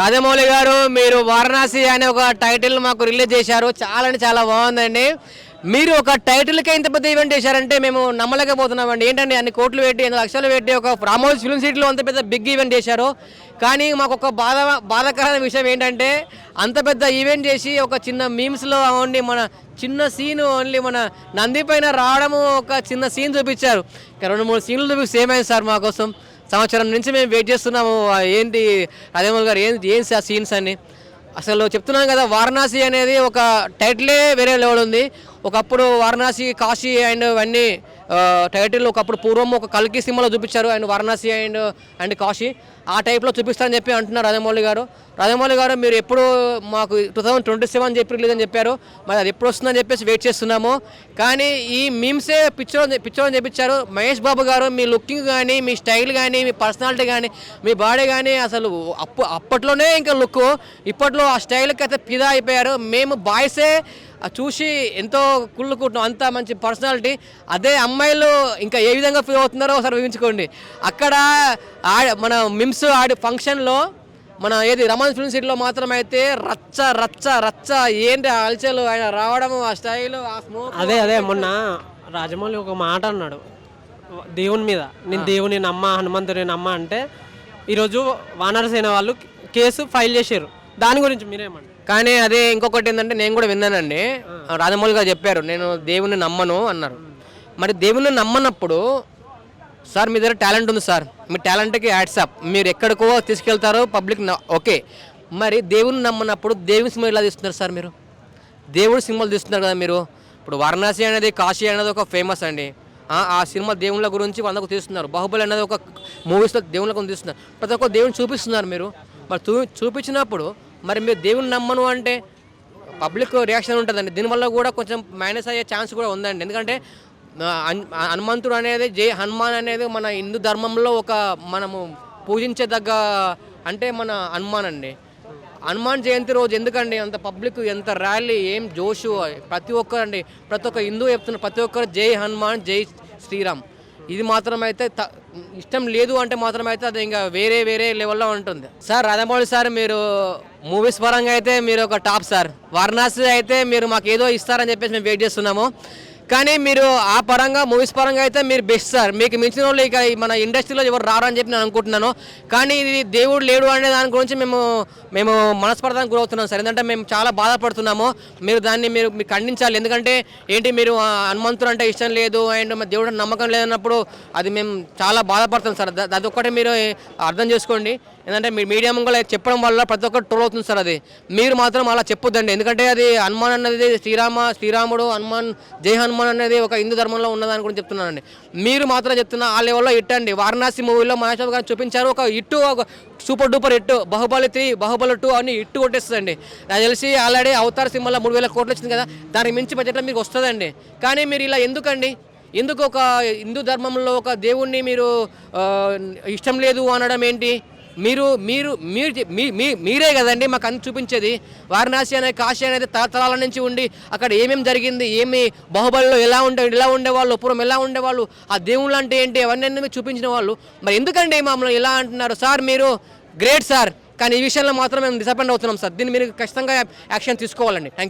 రాజమౌళి గారు మీరు వారణాసి అనే ఒక టైటిల్ మాకు రిలీజ్ చేశారు. చాలా అంటే చాలా బాగుందండి. మీరు ఒక టైటిల్కే ఇంత పెద్ద ఈవెంట్ చేశారంటే మేము నమ్మలేకపోతున్నామండి. ఏంటండి అన్ని కోట్లు పెట్టి ఎన్ని లక్షలు పెట్టి ఒక రామోజ్ ఫిల్మ్ సిటీలో అంత పెద్ద బిగ్ ఈవెంట్ చేశారు. కానీ మాకు ఒక బాధ బాధాకరమైన విషయం ఏంటంటే అంత పెద్ద ఈవెంట్ చేసి ఒక చిన్న మీమ్స్లో ఓన్లీ మన చిన్న సీన్ ఓన్లీ మన నంది పైన రావడము ఒక చిన్న సీన్ చూపించారు. రెండు మూడు సీన్లు చూపి సేమ్ అయింది సార్ మాకోసం సంవత్సరం నుంచి మేము వెయిట్ చేస్తున్నాము. ఏంటి రాజమౌళి గారు ఏంటి ఏం ఆ సీన్స్ అని అసలు చెప్తున్నాను కదా వారణాసి అనేది ఒక టైటిలే వేరే లెవెల్ ఉంది. ఒకప్పుడు వారణాసి కాశీ అండ్ అవన్నీ టైటిల్ ఒకప్పుడు పూర్వం ఒక కల్కి సినిమాలో చూపించారు and Varanasi and and Kashi. ఆ టైప్లో చూపిస్తారని చెప్పి అంటున్నారు రాజమౌళి గారు. రాజమౌళి గారు మీరు ఎప్పుడు మాకు టూ థౌసండ్ ట్వంటీ సెవెన్ చెప్పి రిలీజ్ అని చెప్పారు. మరి అది ఎప్పుడు వస్తుందని చెప్పేసి వెయిట్ చేస్తున్నాము. కానీ ఈ మీమ్సే పిక్చర్ పిక్చర్ అని చెప్పించారు. మహేష్ బాబు గారు మీ లుకింగ్ కానీ మీ స్టైల్ కానీ మీ పర్సనాలిటీ కానీ మీ బాడీ కానీ అసలు అప్పు అప్పట్లోనే ఇంకా లుక్. ఇప్పట్లో ఆ స్టైల్కి అయితే ఫిదా అయిపోయారు. మేము బాయ్సే చూసి ఎంతో కుళ్ళుకుంటున్నాం. అంత మంచి పర్సనాలిటీ. అదే అమ్మాయిలు ఇంకా ఏ విధంగా ఫీల్ అవుతున్నారో ఒకసారి ఊహించుకోండి అక్కడ మన మిమ్స్ ఆడి ఫంక్షన్లో మన ఏది రమణ్ ఫిల్మ్ సిటీలో మాత్రం అయితే రచ్చ రచ్చ రచ్చ ఏంటి అలచలు? ఆయన రావడము ఆ స్టైల్ ఆ స్మోక్. అదే అదే మొన్న రాజమౌళి ఒక మాట అన్నాడు. దేవుని మీద. నేను దేవుని నమ్మ హనుమంతుని నమ్మ అంటే ఈరోజు వానరసేన వాళ్ళు కేసు ఫైల్ చేశారు. దాని గురించి మీరేమంటారు? కానీ అదే ఇంకొకటి ఏంటంటే నేను కూడా విన్నానండి. రాజమౌళి గారు చెప్పారు నేను దేవుని నమ్మను అన్నారు. మరి దేవుని నమ్మనప్పుడు సార్ మీ దగ్గర టాలెంట్ ఉంది సార్. మీ టాలెంట్కి యాడ్సాప్ మీరు ఎక్కడికో తీసుకెళ్తారో పబ్లిక్ ఓకే. మరి దేవుని నమ్మనప్పుడు దేవుని సినిమా ఎలా తీస్తున్నారు సార్ మీరు? దేవుడి సినిమాలు తీస్తున్నారు కదా మీరు? ఇప్పుడు వారణాసి అనేది కాశీ అనేది ఒక ఫేమస్ అండి. ఆ సినిమా దేవుళ్ళ గురించి వందకు తీస్తున్నారు. బాహుబలి అనేది ఒక మూవీస్లో దేవుళ్ళ గురించి తీస్తున్నారు. ప్రతి ఒక్క దేవుని చూపిస్తున్నారు మీరు. మరి చూపించినప్పుడు మరి మీరు దేవుని నమ్మను అంటే పబ్లిక్ రియాక్షన్ ఉంటుందండి. దీనివల్ల కూడా కొంచెం మైనస్ అయ్యే ఛాన్స్ కూడా ఉందండి. ఎందుకంటే హన్- హనుమంతుడు అనేది జై హనుమాన్ అనేది మన హిందూ ధర్మంలో ఒక మనము పూజించేదగ్గ అంటే మన హనుమాన్ అండి. హనుమాన్ జయంతి రోజు ఎందుకండి అంత పబ్లిక్ ఎంత ర్యాలీ ఏం జోషు ప్రతి ఒక్కరండి ప్రతి ఒక్క హిందూ చెప్తున్నారు ప్రతి ఒక్కరు జై హనుమాన్ జై శ్రీరామ్. ఇది మాత్రం త- ఇష్టం లేదు అంటే మాత్రమైతే అది ఇంకా వేరే వేరే లెవెల్లో ఉంటుంది. సార్ రాధమౌళి సార్ మీరు మూవీస్ పరంగా అయితే మీరు ఒక టాప్ సార్. వారణాసి అయితే మీరు మాకు ఏదో ఇస్తారని చెప్పేసి మేము వెయిట్ చేస్తున్నాము. కానీ మీరు ఆ పరంగా మూవీస్ పరంగా అయితే మీరు బెస్ట్ సార్ మీకు మించిన వాళ్ళు ఇక మన ఇండస్ట్రీలో ఎవరు రారని చెప్పి నేను అనుకుంటున్నాను. కానీ ఇది దేవుడు లేడు అనే దాని గురించి మేము మేము మనస్పర్ధానికి గురవుతున్నాం సార్ ఎందుకంటే మేము చాలా బాధపడుతున్నాము. మీరు దాన్ని మీరు మీరు ఖండించాలి. ఎందుకంటే ఏంటి మీరు హనుమంతుడు అంటే ఇష్టం లేదు అండ్ మా దేవుడు నమ్మకం లేదన్నప్పుడు అది మేము చాలా బాధపడుతున్నాం సార్ అది ఒక్కటే మీరు అర్థం చేసుకోండి. ఎందుకంటే మీ మీడియా ముంగల చెప్పడం వల్ల ప్రతి ఒక్కరు ట్రోల్ అవుతుంది సార్ అది. మీరు మాత్రం అలా చెప్పొద్దండి. ఎందుకంటే అది హనుమాన్ అన్నది శ్రీరామ శ్రీరాముడు హనుమాన్ జై హనుమాన్ అనేది ఒక హిందూ ధర్మంలో ఉన్నదాని గురించి చెప్తున్నానండి. మీరు మాత్రం చెప్తున్నా ఆ లెవెల్లో ఇట్టండి. అండి వారణాసి మూవీలో మహేష్ గారు చూపించారు. ఒక ఇట్టు ఒక సూపర్ డూపర్ ఇట్టు బాహుబలి త్రీ బాహుబలి టూ అని ఇట్టు కొట్టేస్తుందండి. నాకు తెలిసి ఆల్రెడీ అవతార సినిమాలో మూడు వేల కోట్లు వచ్చింది కదా దానికి మించి బడ్జెట్లో మీకు వస్తుందండి. కానీ మీరు ఇలా ఎందుకండి? ఎందుకు ఒక హిందూ ధర్మంలో ఒక దేవుణ్ణి మీరు ఇష్టం లేదు అనడం ఏంటి? మీరు మీరు మీరు మీ మీ- మీరే కదండి మాకు అన్ని చూపించేది. వారణాసి అనేది కాశీ అనేది తరతరాల నుంచి ఉండి అక్కడ ఏమేమి జరిగింది ఏమి బాహుబలిలో ఎలా ఉండే ఎలా ఉండేవాళ్ళు పూర్వం ఎలా ఉండేవాళ్ళు ఆ దేవుళ్ళు అంటే ఏంటి అవన్నీ చూపించిన వాళ్ళు? మరి ఎందుకండి మమ్మల్ని ఇలా అంటున్నారు? సార్ మీరు గ్రేట్ సార్ కానీ ఈ విషయంలో మాత్రం మేము డిసప్పాయింట్ అవుతున్నాం సార్. దీన్ని మీరు ఖచ్చితంగా యాక్షన్ తీసుకోవాలండి. థ్యాంక్